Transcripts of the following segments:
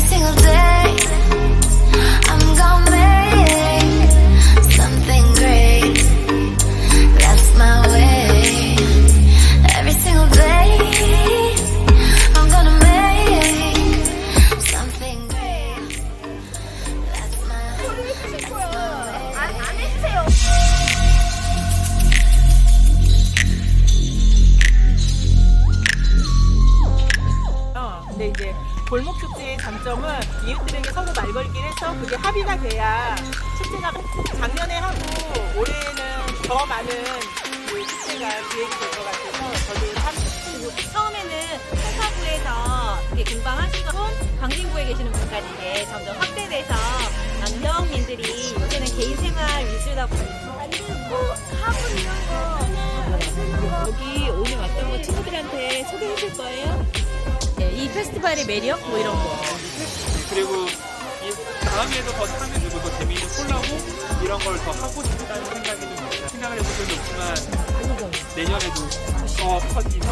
single day. I'm gonna make something great. That's my way. Every single day, I'm gonna make something great. That's my, that's my 골목 축제의 장점은 이웃들에게 서로 말 걸기를 해서 그게 합의가 돼야 축제가 작년에 하고 올해는 더 많은 그 축제가 기획이 될 것 같아서 저도 참 처음에는 이렇게 공방하시던 광진구에 계시는 분까지 이게 점점 확대돼서 남경민들이 요새는 개인 생활 위주다 보니까 페스티벌의 매력 뭐 이런 거 그리고 이 다음에도 더 참여되고 더 재미있는 콜라보 이런 걸 더 하고 싶다는 생각이 좀 있어요. 생각을 해본 적이 없지만 내년에도 더 커지면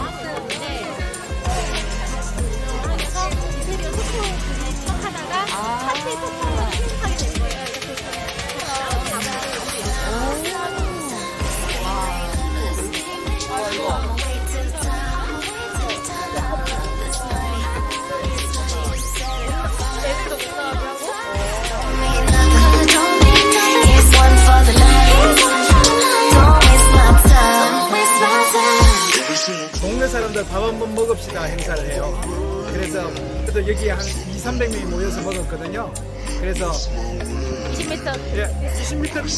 동네 사람들 밥 한 번 먹읍시다 행사를 해요. 그래서 그래도 여기 한 2, 300명이 모여서 먹었거든요. 그래서 20m 예, 20m 밑